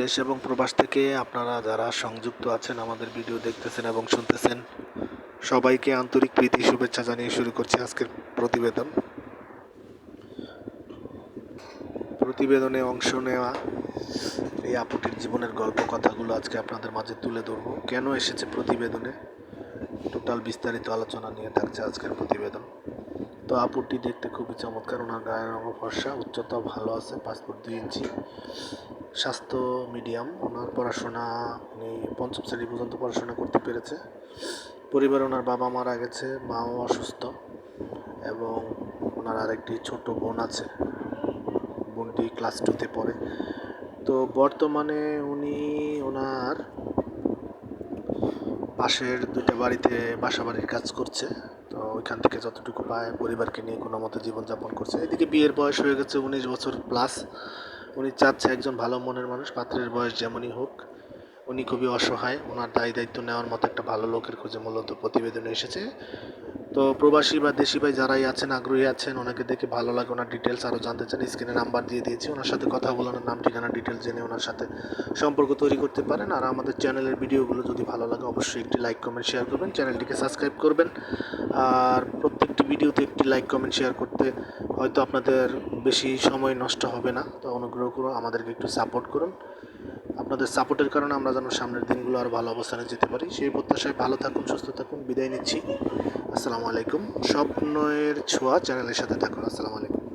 দেশ এবং প্রবাস থেকে আপনারা যারা সংযুক্ত আছেন, আমাদের ভিডিও দেখতেছেন এবং শুনতেছেন, সবাইকে আন্তরিক প্রীতি, শুভেচ্ছা জানিয়ে শুরু করছি আজকের প্রতিবেদন। প্রতিবেদনে অংশ নেওয়া এই আপুটির জীবনের গল্প কথাগুলো আজকে আপনাদের মাঝে তুলে ধরবো। কেন এসেছে প্রতিবেদনে? টোটাল বিস্তারিত আলোচনা নিয়ে থাকছে আজকের প্রতিবেদন। তো আপুটি দেখতে খুবই চমৎকার, ওনার গায়ের রঙ ফর্সা উচ্চতা ভালো আছে পাসপোর্ট দুই ইঞ্চি। স্বাস্থ্য মিডিয়াম ওনার পড়াশোনা উনি পঞ্চম শ্রেণি পর্যন্ত পড়াশোনা করতে পেরেছে। পরিবারে ওনার বাবা মারা গেছে, মাও অসুস্থ এবং ওনার আরেকটি ছোট বোন আছে, বোনটি ক্লাস টুতে পড়ে। তো বর্তমানে উনি ওনার পাশের দুইটা বাড়িতে বাসা বাড়ির কাজ করছে। তো ওইখান থেকে যতটুকু পায় পরিবারকে নিয়ে কোনো মতো জীবনযাপন করছে। এদিকে বিয়ের বয়স হয়ে গেছে উনিশ বছর প্লাস উনি চাচ্ছে একজন ভালো মনের মানুষ, পাত্রের বয়স যেমনই হোক। উনি খুবই অসহায় ওনার দায় দায়িত্ব নেওয়ার মতো একটা ভালো লোকের খোঁজে মূলত প্রতিবেদনে এসেছে। তো প্রবাসী বা দেশি ভাই যারাই আছেন, আগ্রহী আছেন, ওনাকে দেখে ভালো লাগে, ওনার ডিটেলস আরও জানতে চান স্ক্রিনে নাম্বার দিয়ে দিয়েছি, ওনার সাথে কথা বলে ওনার নাম, ঠিকানা ডিটেলস জেনে ওনার সাথে সম্পর্ক তৈরি করতে পারেন। আর আমাদের চ্যানেলের ভিডিওগুলো যদি ভালো লাগে, অবশ্যই একটি লাইক কমেন্ট শেয়ার করবেন চ্যানেলটিকে সাবস্ক্রাইব করবেন। আর প্রত্যেকটি ভিডিওতে একটি লাইক কমেন্ট শেয়ার করতে হয়তো আপনাদের বেশি সময় নষ্ট হবে না। তো অনুগ্রহ করুন আমাদেরকে একটু সাপোর্ট করুন। আপনাদের সাপোর্টের কারণে আমরা যেন সামনের দিনগুলো আর ভালো অবস্থানে যেতে পারি। সেই প্রত্যাশায় ভালো থাকুন, সুস্থ থাকুন। বিদায় নিচ্ছি। আসসালামু আলাইকুম। স্বপ্নের ছোঁয়া চ্যানেলের সাথে থাকুন। আসসালামু আলাইকুম।